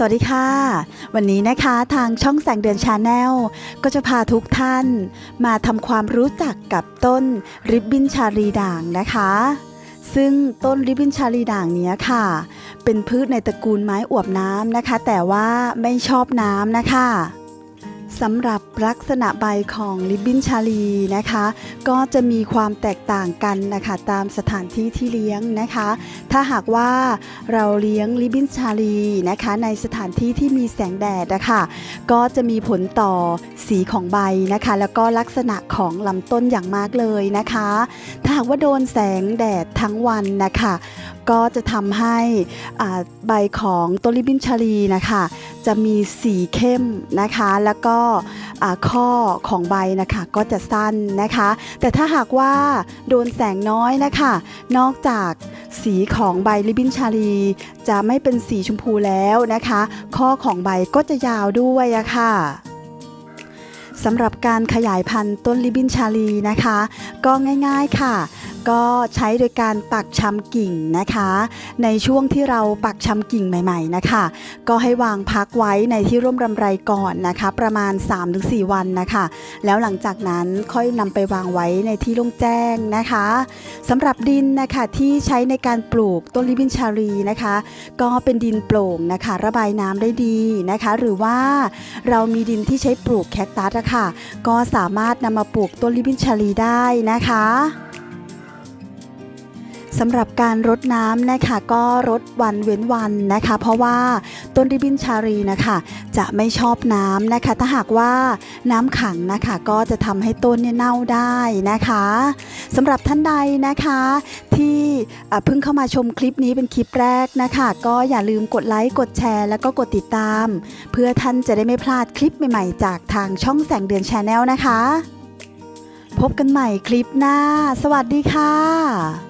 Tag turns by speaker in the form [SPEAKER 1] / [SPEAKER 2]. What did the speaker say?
[SPEAKER 1] สวัสดีค่ะ วันนี้นะคะทางช่องแสงเดือนชาแนลก็จะพาทุกท่านมาทำความรู้จักกับต้นริบบินชาลีด่างนะคะ ซึ่งต้นริบบินชาลีด่างนี้ค่ะ เป็นพืชในตระกูลไม้อวบน้ำนะคะ แต่ว่าไม่ชอบน้ำนะคะ สำหรับลักษณะใบของริบบินชาลีนะคะ ก็จะมีความแตกต่างกันนะคะตามสถานที่ที่เลี้ยงนะคะ ถ้าหากว่าเราเลี้ยงริบบินชาลีนะคะในสถานที่ที่มีแสงแดดนะคะก็จะมีผลต่อสีของใบนะคะ แล้วก็ลักษณะของลำต้นอย่างมากเลยนะคะ ถ้าหากว่าโดนแสงแดดทั้งวันนะคะ ก็จะทำให้ใบของต้นริบบินชาลีนะคะจะมีสีเข้มนะคะ แล้วก็ข้อของใบนะคะก็จะสั้นนะคะ แต่ถ้าหากว่าโดนแสงน้อยนะคะ นอกจากสีของใบริบบินชาลี จะไม่เป็นสีชมพูแล้วนะคะ ข้อของใบก็จะยาวด้วยอะค่ะสำหรับการขยายพันธุ์ต้นริบบินชาลีนะคะ ก็ง่ายๆค่ะ ก็ใช้โดยการปักชำกิ่งนะคะ ในช่วงที่เราปักชำกิ่งใหม่ๆนะคะ ก็ให้วางพักไว้ในที่ร่มรำไรก่อนนะคะ ประมาณ 3-4 วันนะคะ แล้วหลังจากนั้นค่อยนำไปวางไว้ในที่โล่งแจ้งนะคะสำหรับดินนะคะที่ใช้ในการปลูกต้นลิบินชารีนะคะ ก็เป็นดินโปร่งนะคะ ระบายน้ำได้ดีนะคะ หรือว่าเรามีดินที่ใช้ปลูกแคคตัสอะค่ะ ก็สามารถนำมาปลูกต้นลิบินชารีได้นะคะ สำหรับการรดน้ำนะคะก็รดวันเว้นวันนะคะ เพราะว่าต้นริบบินชารีนะคะจะไม่ชอบน้ำนะคะ ถ้าหากว่าน้ำขังนะคะก็จะทำให้ต้นเนี่ยเน่าได้นะคะสำหรับท่านใดนะคะที่เพิ่งเข้ามาชมคลิปนี้เป็นคลิปแรกนะคะ ก็อย่าลืมกดไลค์กดแชร์ แล้วก็กดติดตาม เพื่อท่านจะได้ไม่พลาดคลิปใหม่ๆ จากทางช่องแสงเดือนชาแนลนะคะ พบกันใหม่คลิปหน้า สวัสดีค่ะ